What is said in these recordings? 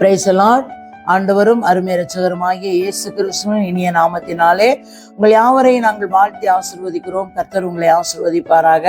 பிரைசலாட் ஆண்டவரும் அருமை ரட்சகருமாகிய இயேசு கிறிஸ்துவின் இனிய நாமத்தினாலே உங்கள் யாவரையும் நாங்கள் வாழ்த்தி ஆசிர்வதிக்கிறோம். கர்த்தர் உங்களை ஆசிர்வதிப்பாராக.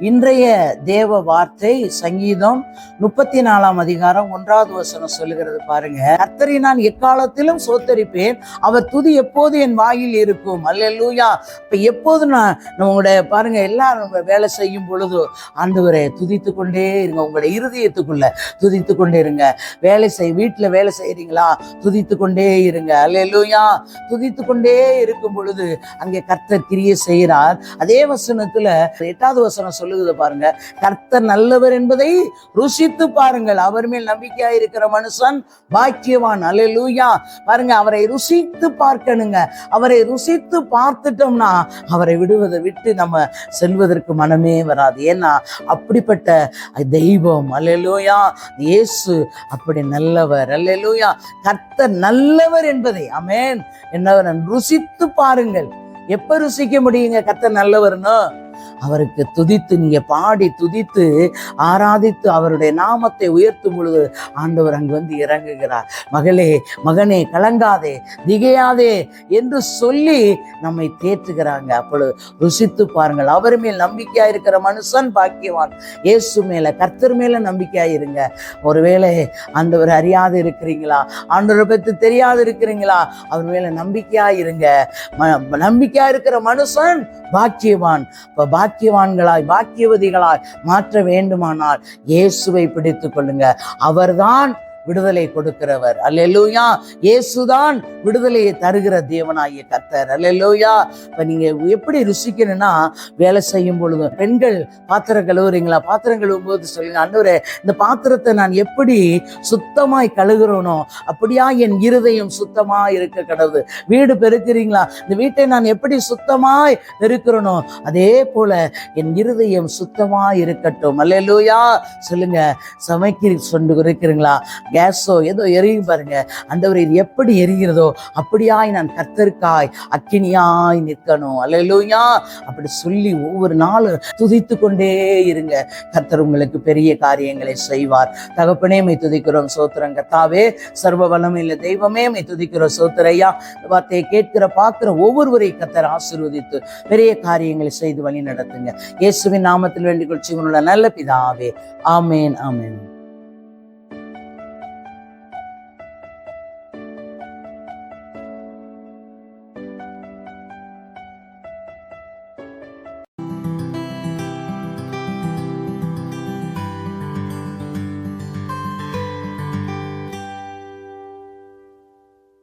இன்றைய தேவ வார்த்தை சங்கீதம் முப்பத்தி நாலாம் அதிகாரம் ஒன்றாவது வசனம் சொல்லுகிறது பாருங்க. கர்த்தரை நான் எக்காலத்திலும் சோத்தரிப்பேன். அவர் துதி எப்போது என் வாயில் இருக்கும்? அல்லூயா இப்ப எப்போது நான் உங்களுடைய பாருங்க எல்லாரும் வேலை செய்யும் பொழுது ஆண்டவரை துதித்து கொண்டே இருங்க. உங்களுடைய இருதயத்துக்குள்ள துதித்து கொண்டே இருங்க. வேலை செய் வீட்டில் வேலை செய்கிறீங்களா துதித்து கொண்டே இருங்க. அல்லேலூயா. துதித்து கொண்டே இருக்கும் பொழுது அங்கே கர்த்தர் கிரிய செய்கிறார். அதே வசனத்துல எட்டாவது வசனம் சொல்லுது பாருங்க. கர்த்தர் நல்லவர் என்பதை ருசித்து பாருங்கள். அவர் மேல் நம்பிக்கையா இருக்கிற மனுஷன் பாக்கியவான். அல்லேலூயா. பாருங்க அவரை ருசித்து பார்க்கணுங்க. அவரை ருசித்து பார்த்துட்டோம்னா அவரை விடுவதை விட்டு நம்ம செல்வதற்கு மனமே வராது. ஏன்னா அப்படிப்பட்ட தெய்வம். அல்லேலூயா. இயேசு அப்படி நல்லவர். அல்லேலூயா. கர்த்தர் நல்லவர் என்பதை அமேன் என்னவர் ருசித்து பாருங்கள். எப்ப ருசிக்க முடியுங்க கர்த்தர் நல்லவர்னு? அவருக்கு துதித்து நீங்க பாடி துதித்து ஆராதித்து அவருடைய நாமத்தை உயர்த்தும் பொழுது ஆண்டவர் அங்கு வந்து இறங்குகிறார். மகளே மகனே கலங்காதே திகையாதே என்று சொல்லி நம்மை தேற்றுகிறாங்க. அப்பொழுது ருசித்து பாருங்கள். அவர் மேல் நம்பிக்கையா இருக்கிற மனுஷன் பாக்கியவான். இயேசு மேல கர்த்தர் மேல நம்பிக்கையா இருங்க. ஒருவேளை ஆண்டவர் அறியாது இருக்கிறீங்களா? ஆண்டவரை பற்றி தெரியாது இருக்கிறீங்களா? அவர் மேல நம்பிக்கையா இருங்க. நம்பிக்கையா இருக்கிற மனுஷன் பாக்கியவான். பாக்கியவான்களாய் பாக்கியவதிகளாய் மாற்ற வேண்டுமானால் இயேசுவை பிடித்து கொள்ளுங்க அவர்தான் விடுதலை கொடுக்கிறவர். அல்லூயா இயேசுதான் விடுதலையை தருகிற தேவனாகிய கத்தர் அல்லூயா இப்ப நீங்க எப்படி ருசிக்கணும்னா வேலை செய்யும் பொழுது பெண்கள் பாத்திரம் கழுவுறீங்களா? பாத்திரம் கழுவும் போது சொல்லுங்க ஆண்டவரே இந்த பாத்திரத்தை நான் எப்படி சுத்தமாய் கழுகிறோனோ அப்படியா என் இருதயம் சுத்தமா இருக்க கடவுது. வீடு பெருக்கிறீங்களா? இந்த வீட்டை நான் எப்படி சுத்தமாய் பெருக்கிறனோ அதே போல என் இருதயம் சுத்தமா இருக்கட்டும். அல்லூயா சொல்லுங்க சமைக்கிற சொண்டு இருக்கிறீங்களா கேஸோ ஏதோ எரியும் பாருங்க. ஆண்டவர் இது எப்படி எரிகிறதோ அப்படியாய் நான் கர்த்தருக்காய் அக்கினியாய் நிற்கணும். அல்லையா அப்படி சொல்லி ஒவ்வொரு நாளும் துதித்து கொண்டே இருங்க. கர்த்தர் உங்களுக்கு பெரிய காரியங்களை செய்வார். தகப்பனே மை துதிக்கிறோம் சோத்திரம். கத்தாவே சர்வ இல்லை தெய்வமே மை துதிக்கிறோம் சோத்திரையா வார்த்தையை கேட்கிற பார்க்கிற ஒவ்வொருவரை கத்தர் ஆசிர்வதித்து பெரிய காரியங்களை செய்து வழி நடத்துங்க. இயேசுவின் நாமத்தில் வேண்டிக் கொள்ச்சி நல்ல பிதாவே. ஆமேன் ஆமேன்.